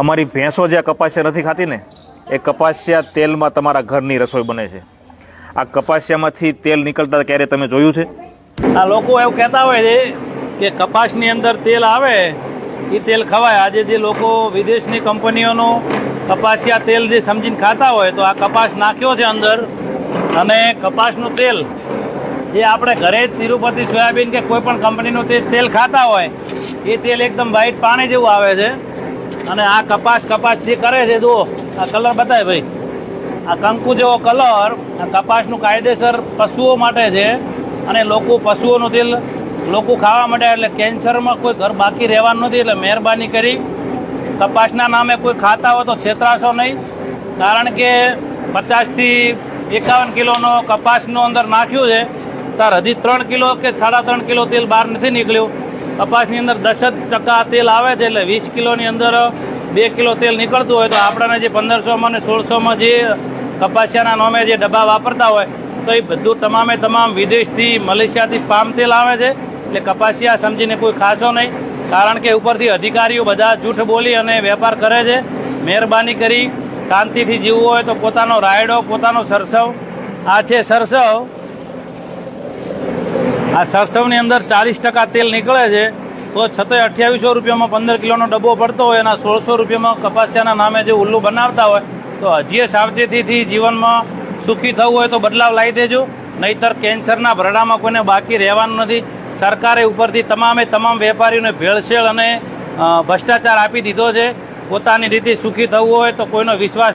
અમારી ભેંસો જે કપાસિયા નથી ખાતી ને, એ કપાસિયા તેલમાં તમારા ઘરની રસોઈ બને છે. આ કપાસિયામાંથી તેલ નીકળતા ક્યારે તમે જોયું છે? આ લોકો એવું કહેતા હોય છે કે કપાસની અંદર તેલ આવે એ તેલ ખવાય. આજે જે લોકો વિદેશની કંપનીઓનું કપાસિયા તેલ જે સમજીને ખાતા હોય, તો આ કપાસ નાખ્યો છે અંદર અને કપાસનું તેલ જે આપણે ઘરે જ તિરુપતિ, સોયાબીન કે કોઈ પણ કંપનીનું તે તેલ ખાતા હોય, એ તેલ એકદમ વ્હાઈટ પાણી જેવું આવે છે. અને આ કપાસ કપાસ જે કરે છે, જુઓ. આ કલર બતાય ભાઈ. આ કંકુ જેવો કલર આ કપાસનું કાયદેસર પશુઓ માટે છે અને લોકો પશુઓનું તેલ લોકો ખાવા માટે એટલે કેન્સરમાં કોઈ ઘર બાકી રહેવાનું નથી એટલે મહેરબાની કરી. કપાસના નામે કોઈ ખાતા હોય તો છેતરાશો નહીં. કારણ કે પચાસથી એકાવન કિલોનો કપાસનો અંદર નાખ્યું છે. તાર હજી ત્રણ કિલો કે સાડા ત્રણ કિલો તેલ બહાર નથી નીકળ્યું. કપાસની અંદર દસ જ ટકા તેલ આવે છે એટલે વીસ કિલોની અંદર બે કિલો તેલ નીકળતું હોય તો આપણને જે પંદરસોમાં ને સોળસોમાં જે કપાસિયાના નામે જે ડબ્બા વાપરતા હોય, તો એ બધું તમામે તમામ વિદેશથી, મલેશિયાથી પામ તેલ આવે છે. એટલે કપાસિયા સમજીને કોઈ ખાસો નહીં. કારણ કે ઉપરથી અધિકારીઓ બધા જૂઠ બોલી અને વેપાર કરે છે. મહેરબાની કરી શાંતિથી જીવવું હોય તો પોતાનો રાયડો, પોતાનો સરસવ. આ છે સરસવ. આ સરસવની અંદર ચાલીસ ટકા તેલ નીકળે છે, તો છતાંય અઠ્યાવીસો રૂપિયામાં પંદર કિલોનો ડબ્બો પડતો હોય એના સોળસો રૂપિયામાં કપાસિયાના નામે જે ઉલ્લુ બનાવતા હોય, તો હજીએ સાવચેતીથી જીવનમાં સુખી થવું હોય તો બદલાવ લાવી દેજો. નહીતર કેન્સરના ભરડામાં કોઈને બાકી રહેવાનું નથી. સરકારે ઉપરથી તમામે તમામ વેપારીઓને ભેળસેળ અને ભ્રષ્ટાચાર આપી દીધો છે. પોતાની રીતે સુખી થવું હોય તો કોઈનો વિશ્વાસ